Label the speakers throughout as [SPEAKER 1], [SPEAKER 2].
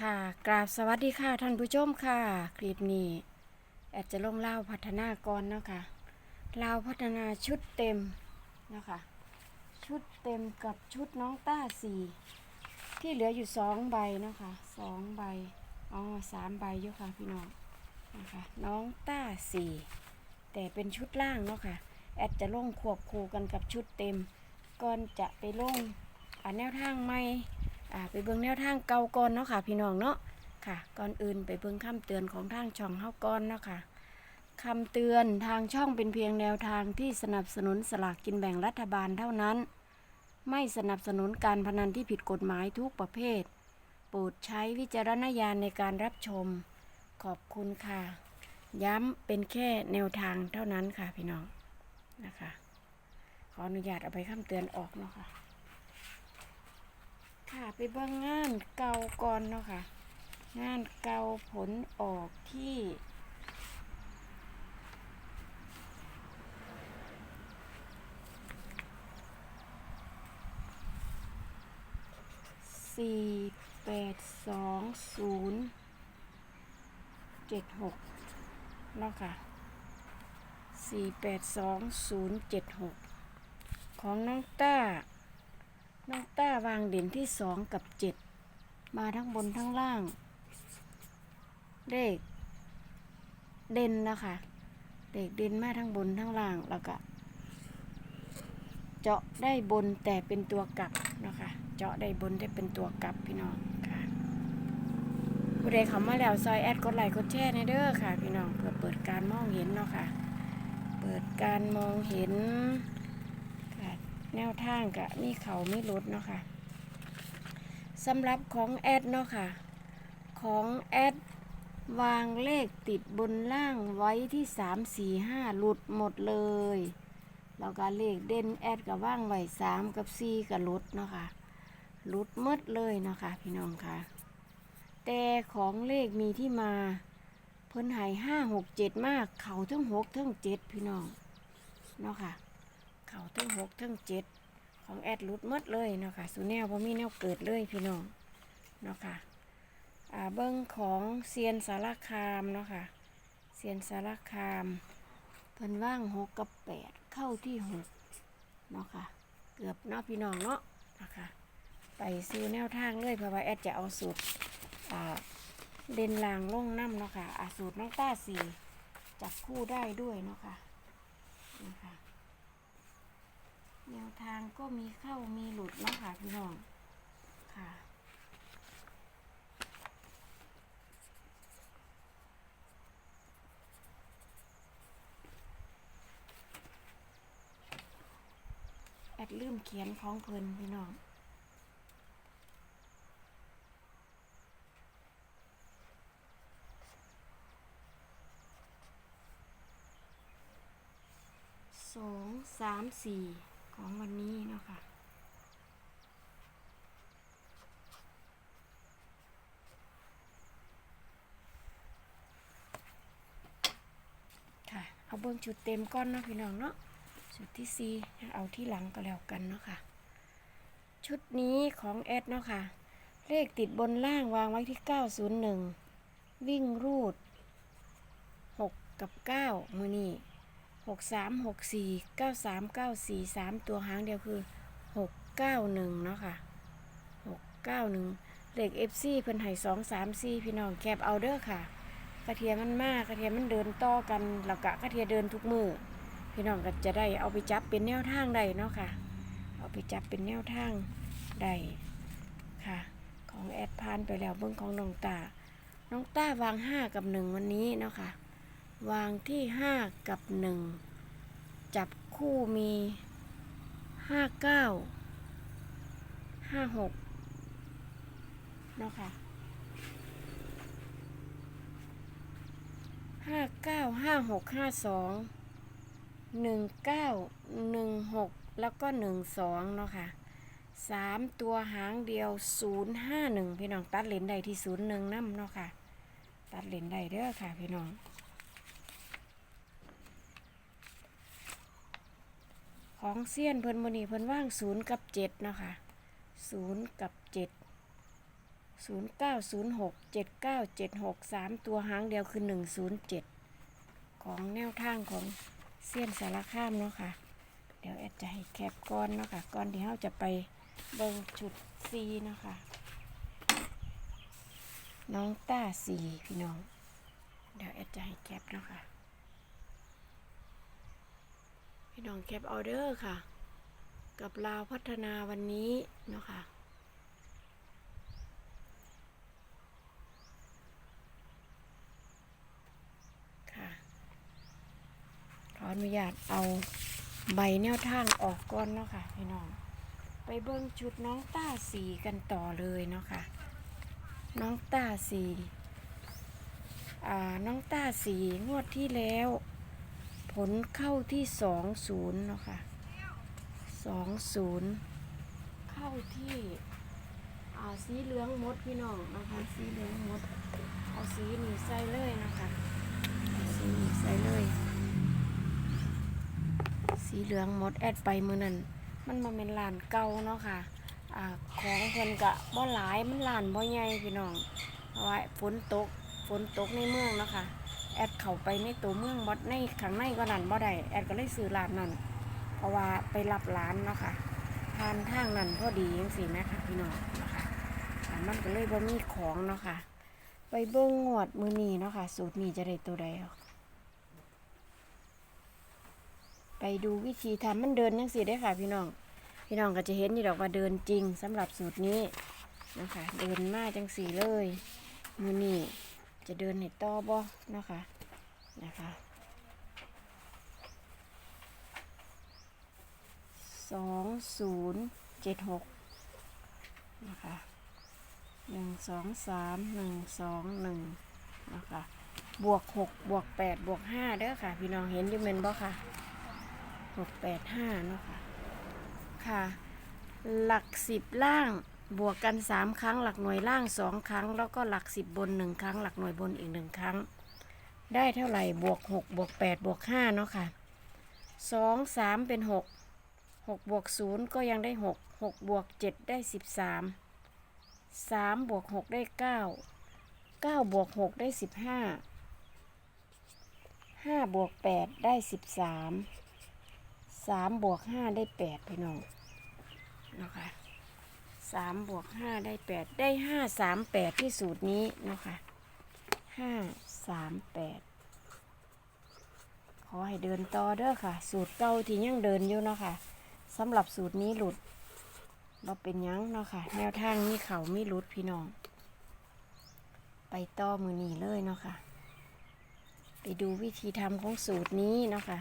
[SPEAKER 1] ค่ะกราบสวัสดีค่ะท่านผู้ชมค่ะคลิปนี้แอดจะลงเล่าพัฒนากรเนาะค่ะเล่าพัฒนาชุดเต็มเนาะคะชุดเต็มกับชุดน้องต้าสี่ที่เหลืออยู่สองใบเนาะค่ะสองใบอ๋อสามใบอยู่ค่ะพี่น้องนะคะน้องต้าสี่แต่เป็นชุดล่างเนาะค่ะแอดจะลงควบคู่กันกับชุดเต็มก่อนจะไปลงอ่าแนวทางใหม่่าไปเบิ่งแนวทางเก่าก่อนเนาะค่ะ พี่น้องเนาะค่ะ ก่อนอื่นไปเบิ่งคำเตือนของทางช่องเฮาก่อนเนาะค่ะคำเตือนทางช่องเป็นเพียงแนวทางที่สนับสนุนสลากกินแบ่งรัฐบาลเท่านั้น ไม่สนับสนุนการพนันที่ผิดกฎหมายทุกประเภท โปรดใช้วิจารณญาณในการรับชม ขอบคุณค่ะ ย้ำเป็นแค่แนวทางเท่านั้นค่ะพี่น้องนะคะ ขออนุญาตเอาไปคำเตือนออกเนาะค่ะ ค่ะ ไปเบิ่งงานเก่าก่อนเนาะค่ะ งานเก่าผลออกที่สี่แปดสองศูนย์เจ็ดหกเนาะค่ะสี่แปดสองศูนย์เจ็ดหกของน้องต้า น้องต้าวางเด่นที่สองกับเจ็ดมาทั้งบนทั้งล่าง เลขเด่นนะคะเลขเด่นมาทั้งบนทั้งล่างแล้วก็เจาะได้บนแต่เป็นตัวกลับนะคะเจาะได้บนได้เป็นตัวกลับพี่น้องค่ะผู้ใดเขามาแล้วซอยแอดกดไลค์กดแชร์ในเด้อค่ะ พี่น้องเพื่อเปิดการมองเห็นเนาะค่ะ เปิดการมองเห็น แนวทางกะมีเขาไม่ลดเนาะค่ะสำหรับของแอดเนาะค่ะ ของแอดวางเลขติดบนล่างไว้ที่3 4 5หลุดหมดเลยแล้วก็เลขเด่นแอดกับว่างไว้3กับ4กับลดเนาะค่ะหลุดหมดเลยเนาะค่ะพี่น้องค่ะ แต่ของเลขมีที่มาเพิ่นหายห้าหกเจ็ดมาก เขาทั้งหกทั้งเจ็ดพี่น้องเนาะค่ะ เขาทั้งหกทั้งเจ็ดของแอดหลุดมดเลยเนาะค่ะสูแนวพอมีแนวเกิดเลยพี่น้องเนาะค่ะอ่าเบิ้งของเซียนสารคามเนาะค่ะเซียนสารคามเพิ่นว่างหกกับแปดเข้าที่หกเนาะค่ะเกือบเนาะพี่น้องเนาะนะคะไปซื้อแนวทางเลยเพราะว่าแอดจะเอาสูตรอ่าเด่นลางล่งน้ำเนาะค่ะอ่าสูตรน้องต้าสีจับคู่ได้ด้วยเนาะค่ะนะคะ แนวทางก็มีเข้ามีหลุดเนาะค่ะพี่น้องค่ะแอดลืมเขียนของเพลินพี่น้องสองสามสี่ ของวันนี้เนาะค่ะค่ะ เอาเบิ้งชุดเต็มก้อนเนาะพี่น้องเนาะชุดที่สี่เอาที่หลังก็แล้วกันเนาะค่ะ ชุดนี้ของแอดเนาะค่ะ เลขติดบนล่างวางไว้ที่ 901 วิ่งรูด 6 กับ 9 มือนี่ หกสามหกสี่เก้าสามเก้าสี่สามตัวหางเดียวคือหกเก้าหนึ่งเนาะค่ะหกเก้าหนึ่งเลขเอฟซีเพิ่นให้สองสามสี่พี่น้องแคบเอาเด้อค่ะ กระเทียมมันมากกระเทียมมันเดินต่อกันแล้วกะกระเทียมเดินทุกมือพี่น้องก็จะได้เอาไปจับเป็นแนวทางใดเนาะค่ะ เอาไปจับเป็นแนวทางใดค่ะ ของแอดพานไปแล้วเบื้องของน้องตา น้องต้าวางห้ากับหนึ่งวันนี้เนาะค่ะ วางที่ห้ากับหนึ่งจับคู่มีห้าเก้าห้าหกเนาะค่ะห้าเก้าห้าหกห้าสองหนึ่งเก้าหนึ่งหกแล้วก็หนึ่งสองเนาะค่ะสามตัวหางเดียวศูนย์ห้าหนึ่งพี่น้องตัดเลนได้ที่ศูนย์หนึ่งน้ำเนาะค่ะ ตัดเลนได้เด้อค่ะพี่น้อง ของเซียนเพิ่นมนีเพิ่นว่างศูนย์กับเจ็ดนะคะศูนย์กับเจ็ดศูนย์เก้าศูนย์หกเจ็ดเก้าเจ็ดหกสามตัวหางเดียวคือหนึ่งศูนย์เจ็ดของแนวทางของเสี้ยนสารข้ามเนาะค่ะ เดี๋ยวแอดจะให้แคปก้อนเนาะค่ะก้อนที่เราจะไปเบิ่งชุดซีเนาะค่ะ น้องต้าสีพี่น้อง เดี๋ยวแอดจะให้แคปเนาะค่ะ พี่น้องแคปออเดอร์ค่ะ กับลาวพัฒนาวันนี้เนาะค่ะค่ะขออนุญาตเอาใบแนวทางออกก่อนเนาะค่ะพี่น้อง ไปเบิ่งชุดน้องต้าสีกันต่อเลยเนาะค่ะ น้องต้าสี อ่า น้องต้าสีงวดที่แล้ว ผลเข้าที่สองศูนย์เนาะค่ะสองศูนย์เข้าที่อ่าสีเหลืองมดพี่น้องนะคะสีเหลืองมด เอาสีนี่ใส่เลยนะคะสีนี่ใส่เลย สีเหลืองมดแอดไปมือนั่นมันมาเป็นลานเก่าเนาะค่ะอ่าของเพิ่นกะบ่หลายมันลานบ่ใหญ่พี่น้องเพราะว่าฝนตกฝนตกในเมืองเนาะค่ะ แอดเข้าไปในตัวเมืองบ่ในข้างในก็นั่นบ่ได้แอดก็เลยซื้อร้านนั่นเพราะว่าไปรับร้านเนาะค่ะทานทางนั้นพอดีจังซี่นะคะพี่น้องนะคะมันก็เลยบ่มีของเนาะค่ะ ไปเบิ่งงวดมือนีเนาะค่ะ สูตรนี้จะได้ตัวใดไปดูวิธีทำมันเดินยังสิได้ค่ะ พี่น้อง พี่น้องก็จะเห็นอยู่ดอกว่าเดินจริงสำหรับสูตรนี้นะคะ เดินมาจังสีเลยมือนี้ จะเดินให้ต่อบ่นะคะนะคะสองศูนย์เจ็ดหกนะคะหนึ่งสองสามหนึ่งสองหนึ่งนะคะบวกหกบวกแปดบวกห้าเด้อค่ะ พี่น้องเห็นอยู่เมนบ่ค่ะหกแปดห้าเนาะค่ะ ค่ะ หลักสิบล่าง บวกกันสามครั้งหลักหน่วยล่างสองครั้ง แล้วก็หลักสิบบนหนึ่งครั้ง หลักหน่วยบนอีกหนึ่งครั้ง ได้เท่าไหร่บวกหกบวกแปดบวกห้าเนาะค่ะสองสามเป็นหกหกบวกศูนย์ก็ยังได้หกหกบวกเจ็ดได้สิบสามสามบวกหกได้เก้าเก้าบวกหกได้สิบห้าห้าบวกแปดได้สิบสามสามบวกห้าได้แปดพี่น้องนาะค่ะ สามบวกห้าได้แปดได้ห้าสามแปดที่สูตรนี้นะคะห้าสามแปดขอให้เดินต่อเด้อค่ะ สูตรเก่าที่ยังเดินอยู่เนาะค่ะสำหรับสูตรนี้หลุดเราเป็นยังเนาะค่ะ แนวทางมีเขามีรุดพี่น้อง ไปต่อมือนีเลยเนาะค่ะ ไปดูวิธีทำของสูตรนี้เนาะค่ะ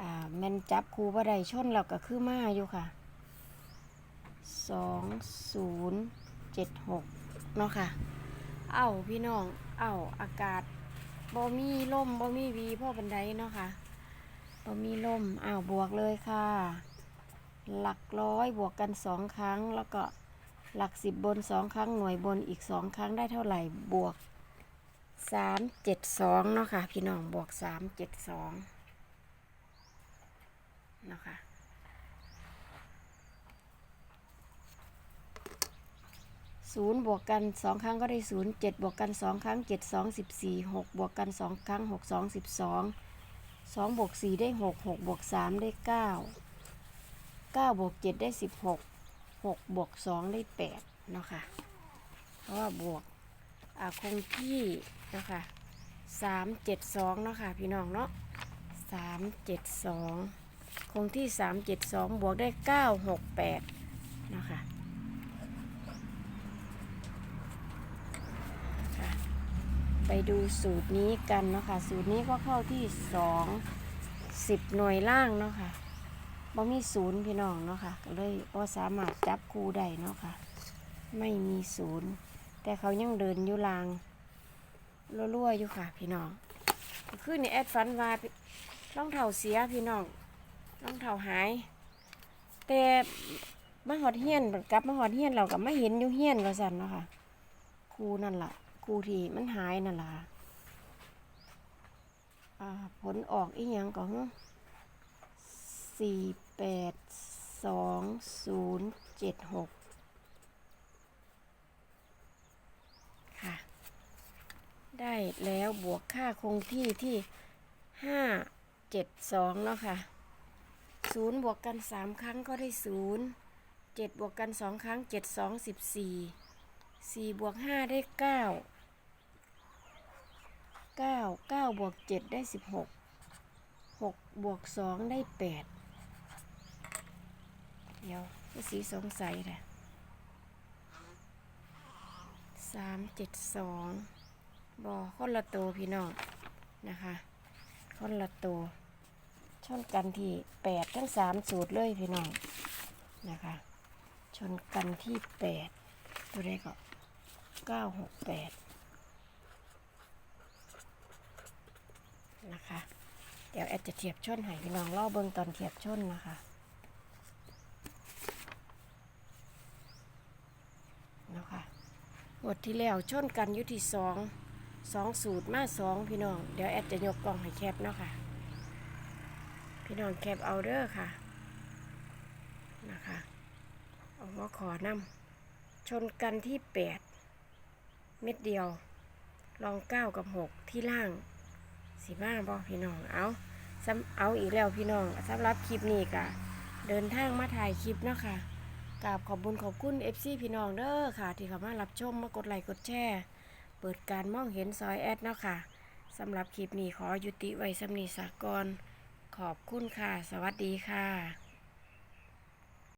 [SPEAKER 1] อ่าแมันจับครูบ่ได้ชนเราก็คือมาอยู่ค่ะ สองศูนย์เจ็ดหกเนาะค่ะ เอ้าพี่น้อง เอ้าอากาศบ่มีลมบ่มีวีพ่อบันไดเนาะค่ะบ่มีลมอ้าวบวกเลยค่ะ หลักร้อยบวกกันสองครั้ง แล้วก็หลักสิบบนสองครั้งหน่วยบนอีกสองครั้งได้เท่าไหร่บวกสามเจ็ดสองเนาะค่ะ พี่น้องบวกสามเจ็ดสองเนาะค่ะ ศูนย์บวกกันสองครั้งก็ได้ศูนย์เจ็ดบวกกันสองครั้งเจ็ดสองสิบสี่หกบวกกันสองครั้งหกสองสิบสองสองบวกสี่ได้หกหกบวกสามได้เก้าเก้าบวกเจ็ดได้สิบหกหกบวกสองได้แปดเนาะค่ะเพราะว่าบวกอ่าคงที่เนาะค่ะสามเจ็ดสองเนาะค่ะพี่น้องเนาะสามเจ็ดสองคงที่สามเจ็ดสองบวกได้เก้าหกแปดเนาะค่ะ ไปดูสูตรนี้กันเนาะค่ะสูตรนี้ก็เข้าที่สองสิบหน่วยล่างเนาะค่ะบ่มีศูนย์พี่น้องเนาะค่ะก็เลยบ่สามารถจับคู่ได้เนาะค่ะไม่มีศูนย์แต่เขายังเดินอยู่ลางรั่วๆอยู่ค่ะ พี่น้องคือในแอดฟันว่าร่องเท้าเสียพี่น้องร่องเท้าหาย แต่มาหอดเฮียนกลับมาหอดเฮียนเรากับไม่เห็นอยู่เฮียนก็สั่นเนาะค่ะครูนั่นแหละ คู่ที่มันหายนั่นล่ะผลออกอีกอย่างขอนสี่แปดสองศูนย์เจ็ดหกค่ะ ได้แล้วบวกค่าคงที่ที่ห้าเจ็ดสองเนาะค่ะศูนย์บวกกันสามครั้งก็ได้ศูนย์เจ็ดบวกกันสองครั้งเจ็ดสองสิบสี่สี่บวกห้าได้เก้า เก้าเก้าบวกเจ็ดได้สิบหกหกบวกสองได้แปดเดี๋ยวสีสงสัยแหละสามเจ็ดสองบอคนละตัวพี่น้องนะคะคนละตัวชนกันที่แปดทั้งสามสูตรเลยพี่น้องนะคะชนกันที่แปดตัวแรกก็เก้าหกแปด นะคะ เดี๋ยวแอดจะเทียบชนให้พี่น้องล่อเบิ่งตอนเทียบชนนะคะนะคะหมดที่แล้วชนกันยู่ที่สองสองสูตรมาสองพี่น้อง เดี๋ยวแอดจะยกกล่องให้แคปเนาะค่ะ พี่น้องแคปเอาเด้อค่ะนะคะเอาหัวขอนำชนกันที่แปดเม็ดเดียว ลองเก้ากับหกที่ล่าง สีมาบอพี่น้องเอาซ้ำเอาอีกแล้วพี่น้องสำหรับคลิปนี้กะเดินทางมาถ่ายคลิปเนาะค่ะกราบขอบบุญขอบคุณ FC พี่น้องเด้อค่ะ ที่เข้ามารับชมมากดไลค์กดแชร์เปิดการมองเห็นซอยแอดเนาะค่ะสำหรับคลิปนี้ขอยุติไว้สำนีสากรขอบคุณค่ะ สวัสดีค่ะ